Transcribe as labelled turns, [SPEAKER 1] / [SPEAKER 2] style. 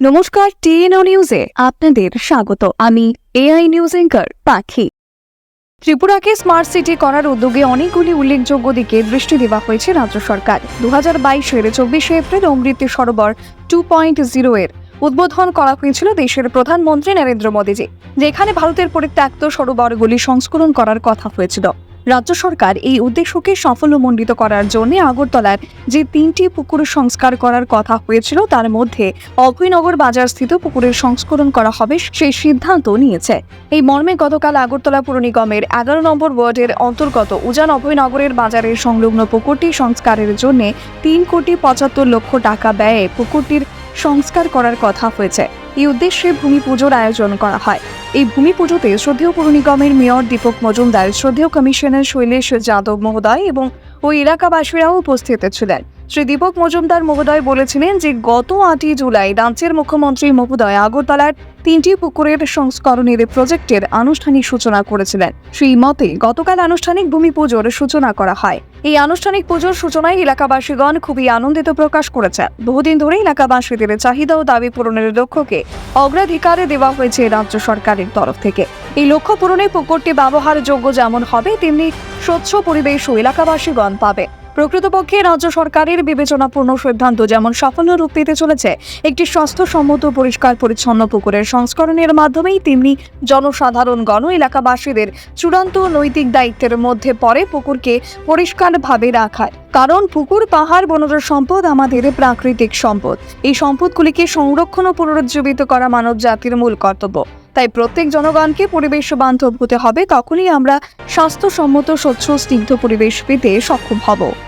[SPEAKER 1] নমস্কার, টিএনও নিউজে আপনাদের স্বাগত। আমি এআই নিউজ এঙ্কার পাখি। ত্রিপুরাকে স্মার্ট সিটি করার উদ্যোগে অনেকগুলি উল্লেখযোগ্য দিকে দৃষ্টি দেওয়া হয়েছে রাজ্য সরকার। দু হাজার বাইশের চব্বিশে April Amrit Sarovar two point zero এর উদ্বোধন করা হয়েছিল দেশের প্রধানমন্ত্রী নরেন্দ্র মোদীজি, যেখানে ভারতের পরিত্যক্ত সরোবরগুলি সংস্করণ করার কথা হয়েছিল। রাজ্য সরকার এই উদ্দেশ্যকে সাফল্যমণ্ডিত করার জন্য আগরতলার যে তিনটি পুকুর সংস্কার করার কথা হয়েছিল, তার মধ্যে অভয়নগর বাজার স্থিত পুকুরের সংস্করণ করা হবে সেই সিদ্ধান্ত নিয়েছে। এই মর্মে গতকাল আগরতলা পুর নিগমের এগারো নম্বর ওয়ার্ডের অন্তর্গত উজান অভয়নগরের বাজারের সংলগ্ন পুকুরটি সংস্কারের জন্য তিন কোটি পঁচাত্তর লক্ষ টাকা ব্যয়ে পুকুরটির সংস্কার করার কথা হয়েছে। এই উদ্দেশ্যে ভূমি পুজোর আয়োজন করা হয়। এই ভূমি পুজোতে শ্রদ্ধেয় পুর নিগমের মেয়র দীপক মজুমদার, শ্রদ্ধেয় কমিশনার শৈলেশ যাদব মহোদয় এবং ওই এলাকাবাসীরাও উপস্থিত ছিলেন। শ্রী দীপক মজুমদার মহোদয় বলেছিলেন যে, গত আটই জুলাই রাজ্যের মুখ্যমন্ত্রী মহোদয় আগরতলার তিনটি পুকুরের সংস্করণের প্রজেক্টের আনুষ্ঠানিক সূচনা করেছিলেন। সেই মতে, গতকাল আনুষ্ঠানিক ভূমি পুজোর সূচনা করা হয়। এই আনুষ্ঠানিক পুজোর সূচনায় এলাকাবাসীগণ খুবই আনন্দিত প্রকাশ করেছে। বহুদিন ধরে এলাকাবাসীদের চাহিদা ও দাবি পূরণের লক্ষ্যকে অগ্রাধিকারে দেওয়া হয়েছে রাজ্য সরকারের তরফ থেকে। এই লক্ষ্য পূরণে পুকুরটি ব্যবহারযোগ্য যেমন হবে, তেমনি স্বচ্ছ পরিবেশ ও এলাকাবাসীগণ পাবে। প্রকৃতপক্ষে রাজ্য সরকারের বিবেচনাপূর্ণ সিদ্ধান্ত যেমন সাফল্য রূপ পেতে চলেছে, একটি স্বাস্থ্যসম্মত, পরিষ্কার, পরিচ্ছন্ন পুকুরের সংস্করণের মাধ্যমেই তেমনি জনসাধারণ, গণ এলাকাবাসীদের চূড়ান্ত নৈতিক দায়িত্বের মধ্যে পড়ে পুকুরকে পরিষ্কারভাবে রাখার। কারণ পুকুর, পাহাড়, বনজ সম্পদ আমাদের প্রাকৃতিক সম্পদ। এই সম্পদগুলিকে সংরক্ষণ ও পুনরুজ্জীবিত করা মানব জাতির মূল কর্তব্য। তাই প্রত্যেক জনগণকে পরিবেশ বান্ধব হতে হবে, তখনই আমরা স্বাস্থ্যসম্মত, স্বচ্ছ, স্নিগ্ধ পরিবেশ পেতে সক্ষম হব।